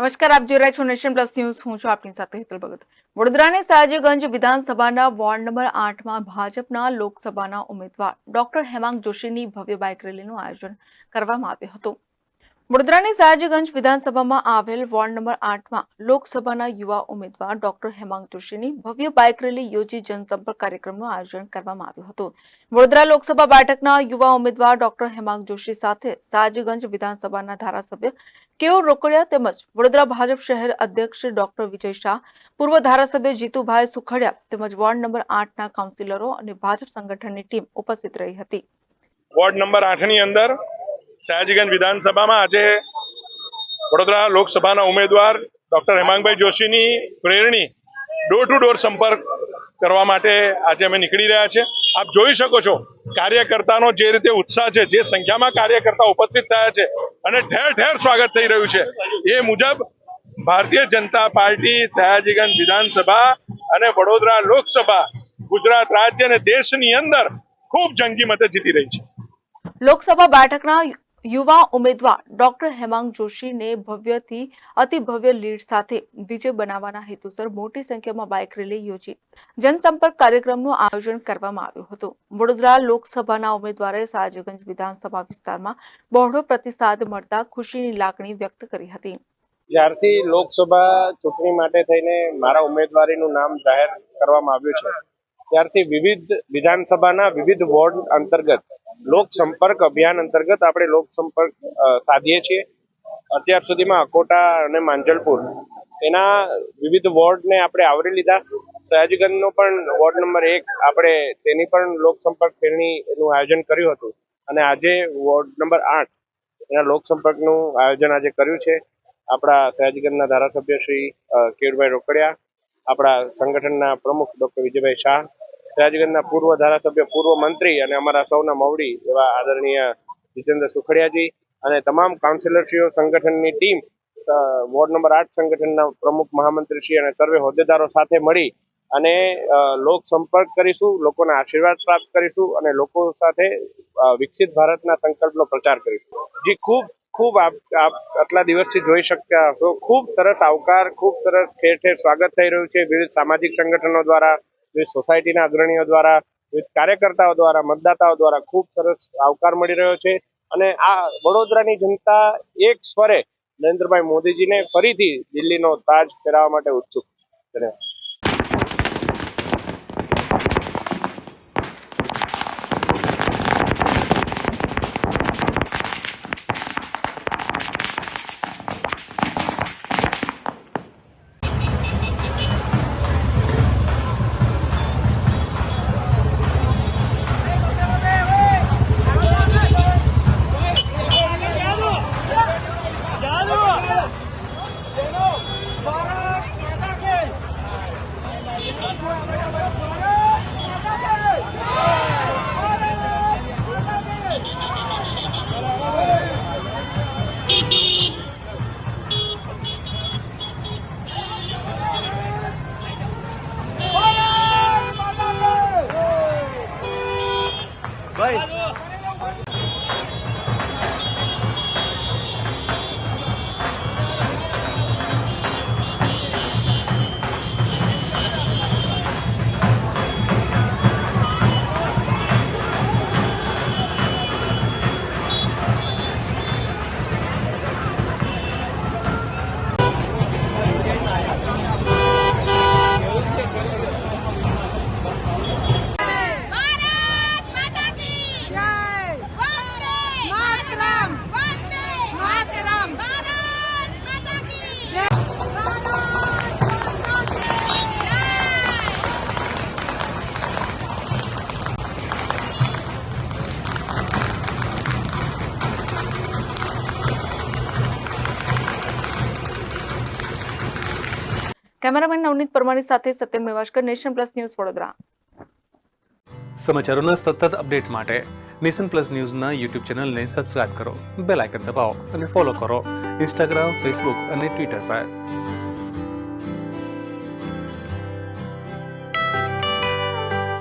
નમસ્કાર, આપ જોઈ રહ્યા છો નેશન પ્લસ ન્યૂઝ. હું છું આપની સાથે હેતલ ભગત. વડોદરાની સયાજીગંજ વિધાનસભાના વોર્ડ નંબર આઠમાં ભાજપના લોકસભાના ઉમેદવાર ડોક્ટર હેમાંગ જોશીની ભવ્ય બાઇક રેલીનું આયોજન કરવામાં આવ્યું હતું. વડોદરાની સયાજીગંજ વિધાનસભામાં આવેલ વોર્ડ નંબર આઠમાં લોકસભાના યુવા ઉમેદવાર ડોક્ટર હેમાંગ જોશીની ભવ્ય બાઇક રેલી યોજી જનસંપર્ક કાર્યક્રમનું આયોજન કરવામાં આવ્યું હતું. વડોદરા લોકસભા બેઠકના યુવા ઉમેદવાર ડોક્ટર હેમાંગ જોશી સાથે સયાજીગંજ વિધાનસભાના ધારાસભ્ય કેઓ રોકડિયા તેમજ વડોદરા ભાજપ શહેર અધ્યક્ષ ડોક્ટર વિજય શાહ, પૂર્વ ધારાસભ્ય જીતુભાઈ સુખડિયા તેમજ વોર્ડ નંબર આઠના કાઉન્સિલરો અને ભાજપ સંગઠનની ટીમ ઉપસ્થિત રહી હતી. વોર્ડ નંબર આઠની અંદર સયાજીગંજ વિધાનસભામાં આજે વડોદરા લોકસભાના ઉમેદવાર ડોક્ટર હેમાંગભાઈ જોશીની પ્રેરણી ડોર ટુ ડોર સંપર્ક કરવા માટે આજે અમે નીકળી રહ્યા છે આપ જોઈ શકો છો, કાર્યકર્તાનો જે રીતે ઉત્સાહ છે, જે સંખ્યામાં કાર્યકર્તા ઉપસ્થિત થયા છે અને ઠેર ઠેર સ્વાગત થઈ રહ્યું છે. એ મુજબ ભારતીય જનતા પાર્ટી, સયાજીગંજ વિધાનસભા અને વડોદરા લોકસભા ગુજરાત રાજ્ય અને દેશની અંદર ખૂબ જંગી મતે જીતી રહી છે. લોકસભા બેઠકના યુવા ઉમેદવાર ડોક્ટર હેમાંગ જોશીને ભવ્યથી અતિ લીડ સાથે વિજય બનાવવાના હેતુસર મોટી સંખ્યામાં બાઇક રેલી યોજી. જનસંપર્ક કાર્યક્રમનું આયોજન કરવામાં આવ્યું હતું. વડોદરા લોકસભાના ઉમેદવારે સાજગંજ વિધાનસભા વિસ્તારમાં બહોળો પ્રતિસાદ મળતા ખુશીની લાગણી વ્યક્ત કરી હતી. જ્યારથી લોકસભા ચૂંટણી માટે થઈને મારા ઉમેદવારીનું નામ જાહેર કરવામાં આવ્યું છે, ત્યારથી વિવિધ વિધાનસભાના વિવિધ વોર્ડ અંતર્ગત લોક સંપર્ક અભિયાન અંતર્ગત આપણે લોક સંપર્ક સાધીએ છીએ. અત્યાર સુધીમાં અકોટા અને માંજલપુર એના વિવિધ વોર્ડને આપણે આવરી લીધા. સયાજીગંજનો પણ વોર્ડ નંબર એક આપણે તેની પણ લોક સંપર્ક ફેરણી એનું આયોજન કર્યું હતું. અને આજે વોર્ડ નંબર આઠ એના લોક સંપર્કનું આયોજન આજે કર્યું છે. આપણા સયાજીગંજના ધારાસભ્ય શ્રી અ, રોકડિયા આપણા સંગઠનના પ્રમુખ ડૉક્ટર વિજયભાઈ શાહ સયાજીગંજના પૂર્વ ધારાસભ્ય, પૂર્વ મંત્રી અને અમારા સૌના મવડી એવા આદરણીય જીતેન્દ્ર સુખડિયાજી અને તમામ કાઉન્સિલરશ્રીઓ, સંગઠનની ટીમ વોર્ડ નંબર આઠ સંગઠનના પ્રમુખ મહામંત્રીશ્રી અને સર્વે હોદ્દેદારો સાથે મળી અને લોક સંપર્ક કરીશું, લોકોના આશીર્વાદ પ્રાપ્ત કરીશું અને લોકો સાથે વિકસિત ભારતના સંકલ્પનો પ્રચાર કરીશું. જે, ખૂબ ખૂબ આપ આપ આટલા દિવસથી જોઈ શકતા હશો. ખૂબ સરસ આવકાર, ખૂબ સરસ ઠેર ઠેર સ્વાગત થઈ રહ્યું છે. વિવિધ સામાજિક સંગઠનો દ્વારા વિવિધ સોસાયટીના અગ્રણીઓ દ્વારા, વિવિધ કાર્યકર્તાઓ દ્વારા, મતદાતાઓ દ્વારા ખૂબ સરસ આવકાર મળી રહ્યો છે. અને આ વડોદરાની જનતા એક સ્વરે નરેન્દ્રભાઈ મોદીજીને ફરીથી દિલ્હીનો તાજ ફેરવવા માટે ઉત્સુક છે. ધન્યવાદ. right? કેમેરામેન નવનીત પરમારની સાથે સત્યન મેવાશકર નેશન પ્લસ ન્યૂઝ વડોદરા. સમાચારોના સતત અપડેટ માટે નેશન પ્લસ ન્યૂઝના યુટ્યુબ ચેનલને સબસ્ક્રાઇબ કરો, બેલ આઇકન દબાવો અને ફોલો કરો ઇન્સ્ટાગ્રામ, ફેસબુક અને ટ્વિટર પર.